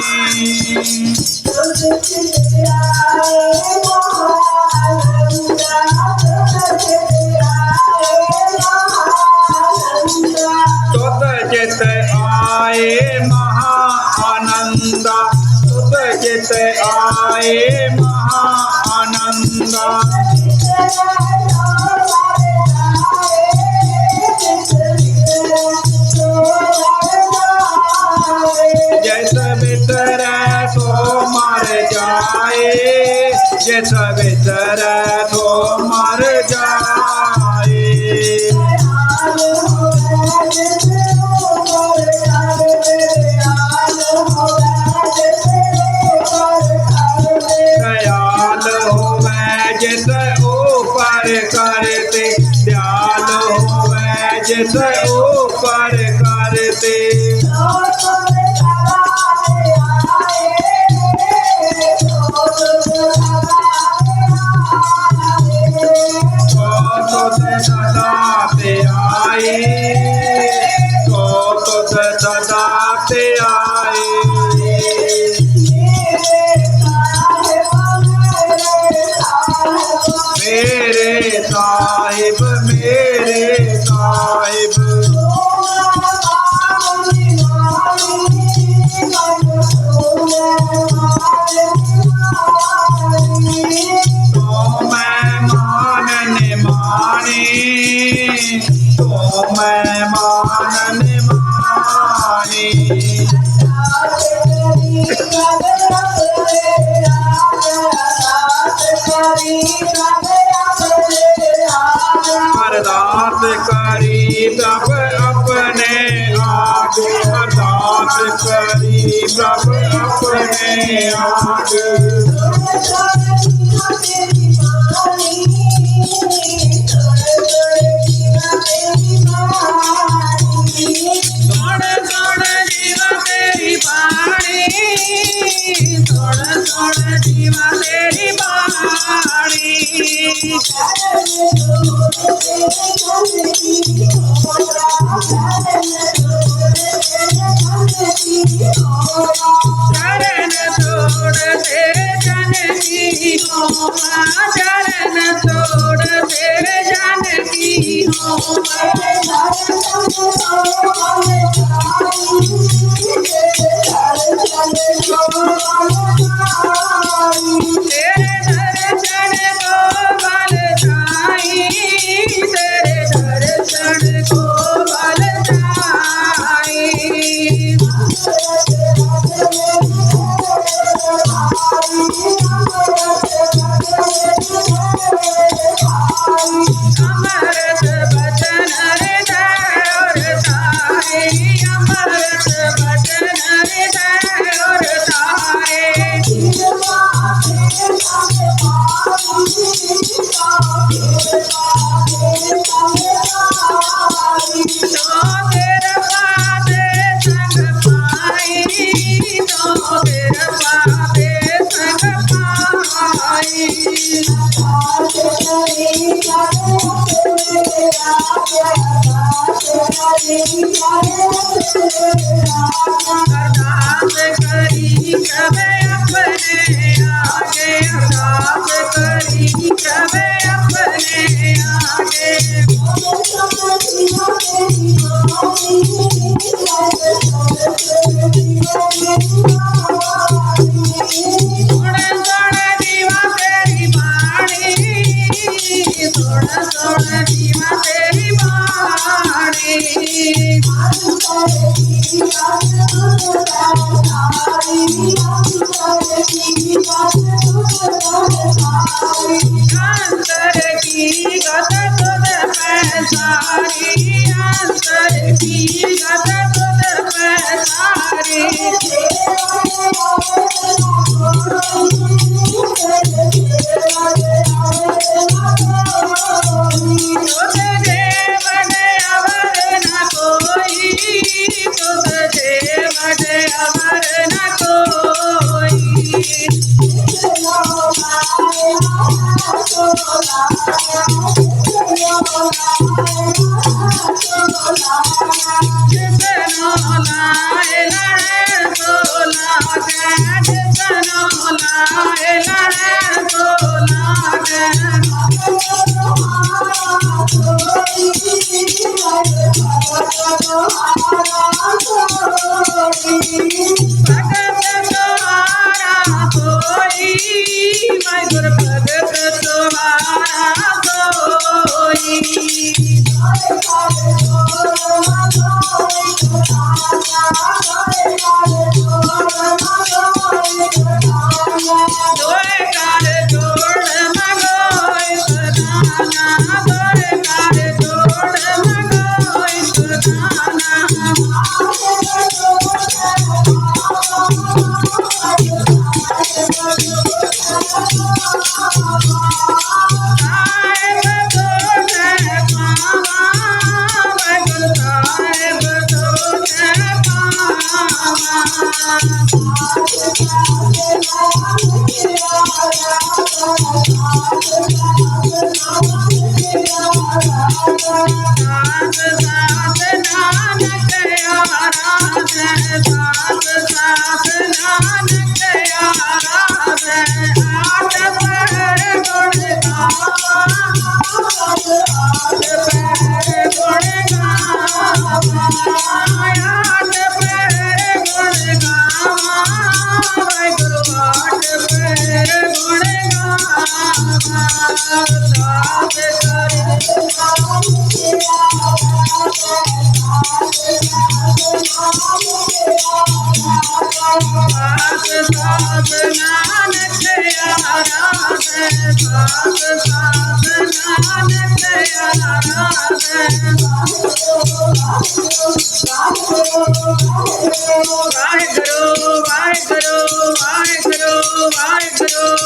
Thank you. ਜਿਸ ਉਹ ਪਰ ਕਰਤੇ ਧਿਆਨ ਹੋਵੇ ਜਿਸ ਉਹ ਪਰ ਮਹਿਮਾਨ ਨਿਮਾਨੇ ਅਰਦਾਸ ਕਰੀ ਪ੍ਰਭ ਆਪਣੇ ਆਪ ਅਰਦਾਸ ਕਰੀ ਪ੍ਰਭ ਆਪਣੇ ਆਪ ਹੋਵਾ ਚੜਨ ਤੋੜ ਤੇਰੇ ਜਾਨ ਕੀ ਹੋਵਾ I'm साथ नानक आराध साथ साथ नानक आराध वाहे गुरु वाहे गुरु वाहे गुरु वाहे गुरु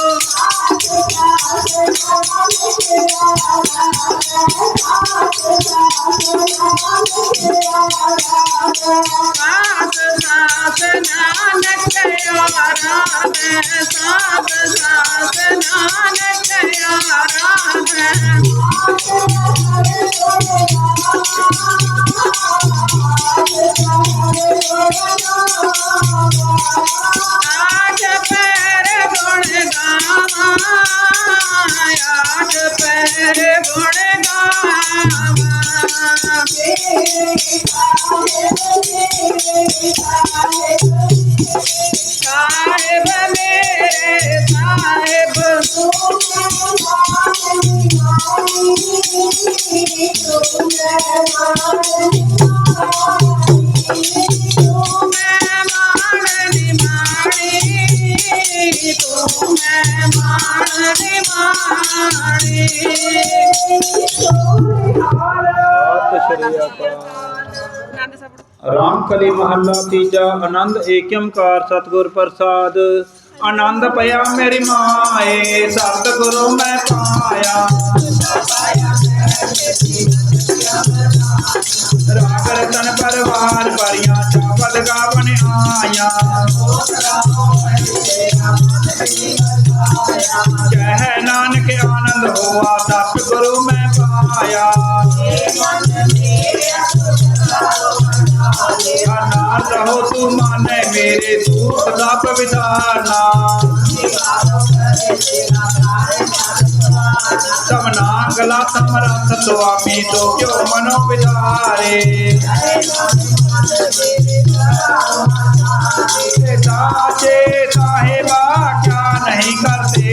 ऐसा ਰਾਮ ਕਲੀ ਮਹੱਲਾ ਤੀਜਾ, ਆਨੰਦ ਏਕਮਕਾਰ ਸਤਗੁਰ ਪ੍ਰਸਾਦ। ਆਨੰਦ ਪਿਆ ਮੇਰੀ ਮਾਏ, ਸਤਗੁਰੂ ਮੈਂ ਪਾਇਆ। ਰਾਗ ਰਤਨ ਪਰਵਾਰ ਪਰਿਆ ਚਾਵਲ ਗਾਵਣ ਆਇਆ ਕਹਿ ਨਾਨਕ ਆਨੰਦ ਹੋਆ, ਤਪ रहो तू माने मेरे तू का पवितारना। समना गला समरथ स्वामी तो, तो क्यों मनो विचारे चेता है क्या नहीं करते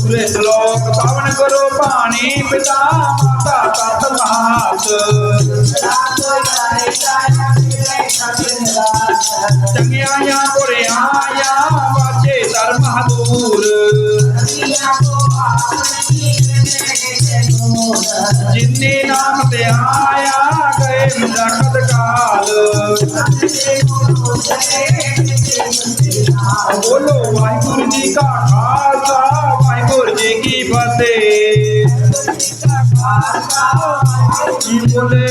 ਪੂਰੇ ਸ਼ਲੋਕ ਪਾਵਨ ਕਰੋ ਪਾਣੀ ਪਿਤਾ ਮਾਤਾ ਤਤ ਮਹਾਤ नी नाम ते आया गए मुझा कद काल। बोलो, वाहिगुरु जी का खालसा, वाहिगुरु जी की फतेह। बोले